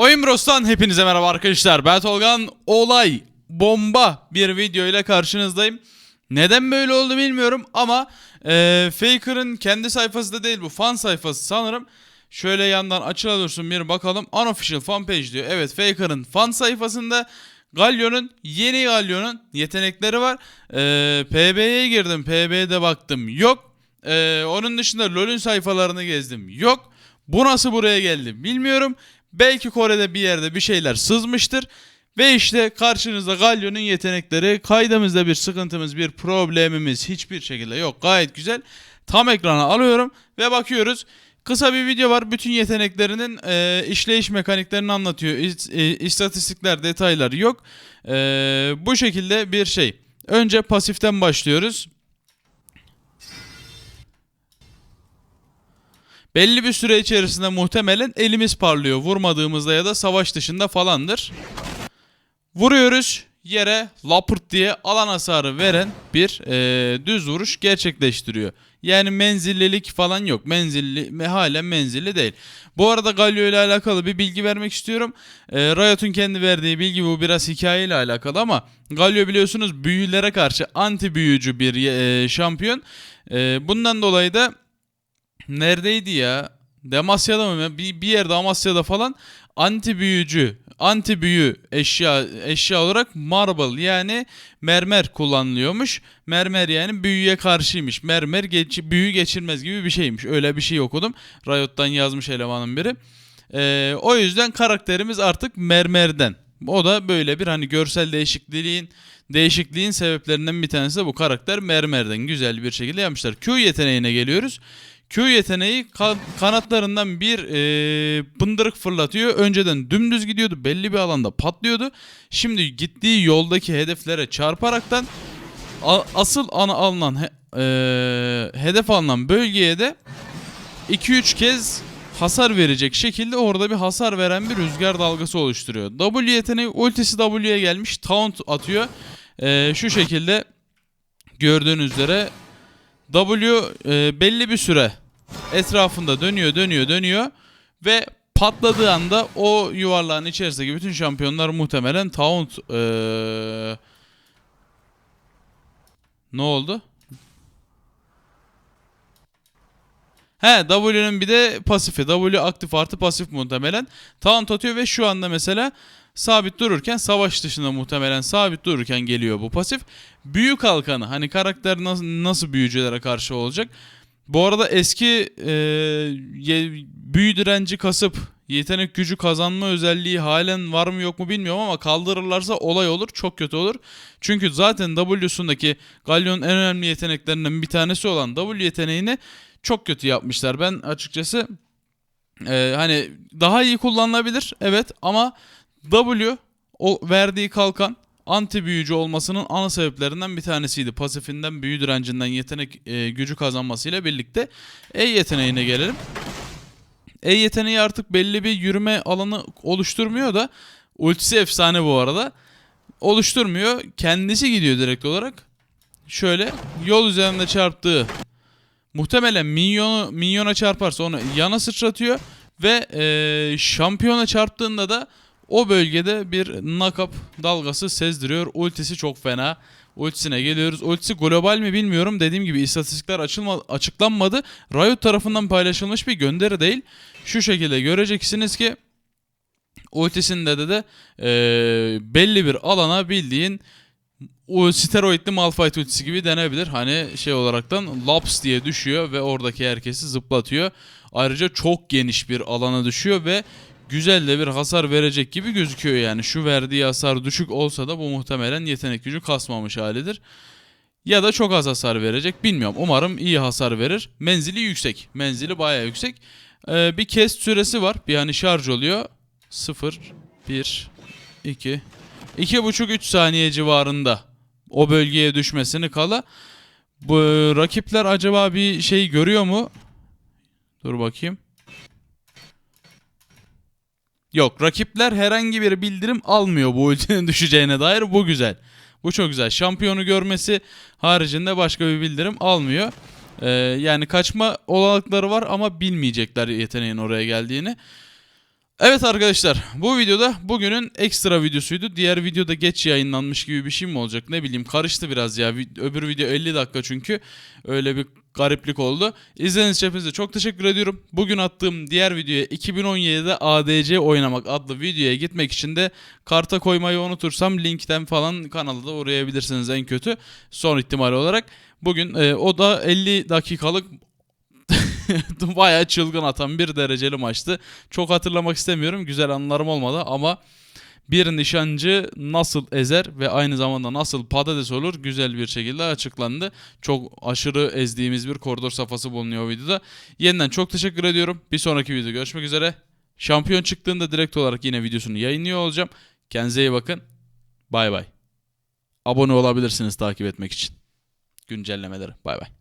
Oyun Bros'tan hepinize merhaba arkadaşlar. Ben Tolgan. Olay, bomba bir video ile karşınızdayım. Neden böyle oldu bilmiyorum ama e, Faker'ın kendi sayfası da değil bu fan sayfası sanırım. Şöyle yandan açıla dursun bir bakalım. Unofficial fan page diyor. Evet Faker'ın fan sayfasında Galio'nun yeni Galio'nun yetenekleri var. E, PB'ye girdim. PB'de baktım. Yok. E, onun dışında LoL'ün sayfalarını gezdim. Yok. Bu nasıl buraya geldi bilmiyorum. Belki Kore'de bir yerde bir şeyler sızmıştır. Ve işte karşınızda Galio'nun yetenekleri. Kaydımızda bir sıkıntımız, bir problemimiz hiçbir şekilde yok. Gayet güzel. Tam ekrana alıyorum ve bakıyoruz. Kısa bir video var. Bütün yeteneklerinin e, işleyiş mekaniklerini anlatıyor. İst- e, istatistikler, detaylar yok. E, bu şekilde bir şey. Önce pasiften başlıyoruz. Belli bir süre içerisinde muhtemelen elimiz parlıyor. Vurmadığımızda ya da savaş dışında falandır. Vuruyoruz yere lapırt diye alan hasarı veren bir eee, düz vuruş gerçekleştiriyor. Yani menzillilik falan yok. Menzilli me- halen menzilli değil. Bu arada Galio ile alakalı bir bilgi vermek istiyorum. Eee Riot'un kendi verdiği bilgi bu biraz hikayeyle alakalı ama Galio biliyorsunuz büyülere karşı anti büyücü bir eee, şampiyon. Eee, bundan dolayı da neredeydi ya? Damasya'da mı? Bir, bir yerde Amasya'da falan anti büyücü, anti büyü eşya eşya olarak marble yani mermer kullanılıyormuş. Mermer yani büyüye karşıymış. Mermer geç, büyü geçirmez gibi bir şeymiş. Öyle bir şey okudum. Riot'tan yazmış elemanın biri. Ee, o yüzden karakterimiz artık mermerden. O da böyle bir hani görsel değişikliğin değişikliğin sebeplerinden bir tanesi de bu karakter mermerden güzel bir şekilde yapmışlar. Q yeteneğine geliyoruz. Q yeteneği ka- kanatlarından bir e, bındırık fırlatıyor. Önceden dümdüz gidiyordu. Belli bir alanda patlıyordu. Şimdi gittiği yoldaki hedeflere çarparaktan asıl ana alınan e, hedef alınan bölgeye de 2-3 kez hasar verecek şekilde orada bir hasar veren bir rüzgar dalgası oluşturuyor. W yeteneği ultisi W'ye gelmiş. Taunt atıyor. E, şu şekilde gördüğünüz üzere W e, belli bir süre etrafında dönüyor dönüyor dönüyor ve patladığı anda o yuvarlağın içerisindeki bütün şampiyonlar muhtemelen taunt e, ne oldu? He W'nin bir de pasifi. W aktif artı pasif muhtemelen. Taunt atıyor ve şu anda mesela sabit dururken savaş dışında muhtemelen sabit dururken geliyor bu pasif. Büyü kalkanı hani karakter nasıl, nasıl büyücülere karşı olacak? Bu arada eski e, ye- büyü direnci kasıp yetenek gücü kazanma özelliği halen var mı yok mu bilmiyorum ama kaldırırlarsa olay olur çok kötü olur. Çünkü zaten W'sundaki Galion'un en önemli yeteneklerinden bir tanesi olan W yeteneğini çok kötü yapmışlar. Ben açıkçası e, hani daha iyi kullanılabilir evet ama W o verdiği kalkan anti büyücü olmasının ana sebeplerinden bir tanesiydi. Pasifinden büyü direncinden yetenek e, gücü kazanmasıyla birlikte E yeteneğine gelelim. E yeteneği artık belli bir yürüme alanı oluşturmuyor da ultisi efsane bu arada. Oluşturmuyor. Kendisi gidiyor direkt olarak. Şöyle yol üzerinde çarptığı muhtemelen minyonu minyona çarparsa onu yana sıçratıyor ve e, şampiyona çarptığında da o bölgede bir knock-up dalgası sezdiriyor. Ultisi çok fena. Ultisine geliyoruz. Ultisi global mi bilmiyorum. Dediğim gibi istatistikler açılma, açıklanmadı. Riot tarafından paylaşılmış bir gönderi değil. Şu şekilde göreceksiniz ki ultisinde de de e, belli bir alana bildiğin o steroidli Malphite ultisi gibi denebilir. Hani şey olaraktan laps diye düşüyor ve oradaki herkesi zıplatıyor. Ayrıca çok geniş bir alana düşüyor ve güzel de bir hasar verecek gibi gözüküyor yani. Şu verdiği hasar düşük olsa da bu muhtemelen yetenek gücü kasmamış halidir. Ya da çok az hasar verecek bilmiyorum. Umarım iyi hasar verir. Menzili yüksek. Menzili bayağı yüksek. Ee, bir kest süresi var. Bir hani şarj oluyor. 0, 1, 2, 2,5-3 saniye civarında o bölgeye düşmesini kala. Bu rakipler acaba bir şey görüyor mu? Dur bakayım. Yok rakipler herhangi bir bildirim almıyor bu ultinin düşeceğine dair. Bu güzel. Bu çok güzel. Şampiyonu görmesi haricinde başka bir bildirim almıyor. Ee, yani kaçma olanakları var ama bilmeyecekler yeteneğin oraya geldiğini. Evet arkadaşlar bu videoda bugünün ekstra videosuydu. Diğer videoda geç yayınlanmış gibi bir şey mi olacak ne bileyim karıştı biraz ya. Öbür video 50 dakika çünkü öyle bir gariplik oldu. İzlediğiniz için hepinize çok teşekkür ediyorum. Bugün attığım diğer videoya 2017'de ADC oynamak adlı videoya gitmek için de karta koymayı unutursam linkten falan kanala da uğrayabilirsiniz en kötü. Son ihtimal olarak. Bugün e, o da 50 dakikalık bayağı çılgın atan bir dereceli maçtı. Çok hatırlamak istemiyorum. Güzel anılarım olmadı ama bir nişancı nasıl ezer ve aynı zamanda nasıl patates olur güzel bir şekilde açıklandı. Çok aşırı ezdiğimiz bir koridor safhası bulunuyor o videoda. Yeniden çok teşekkür ediyorum. Bir sonraki videoda görüşmek üzere. Şampiyon çıktığında direkt olarak yine videosunu yayınlıyor olacağım. Kendinize iyi bakın. Bay bay. Abone olabilirsiniz takip etmek için. Güncellemeleri. Bay bay.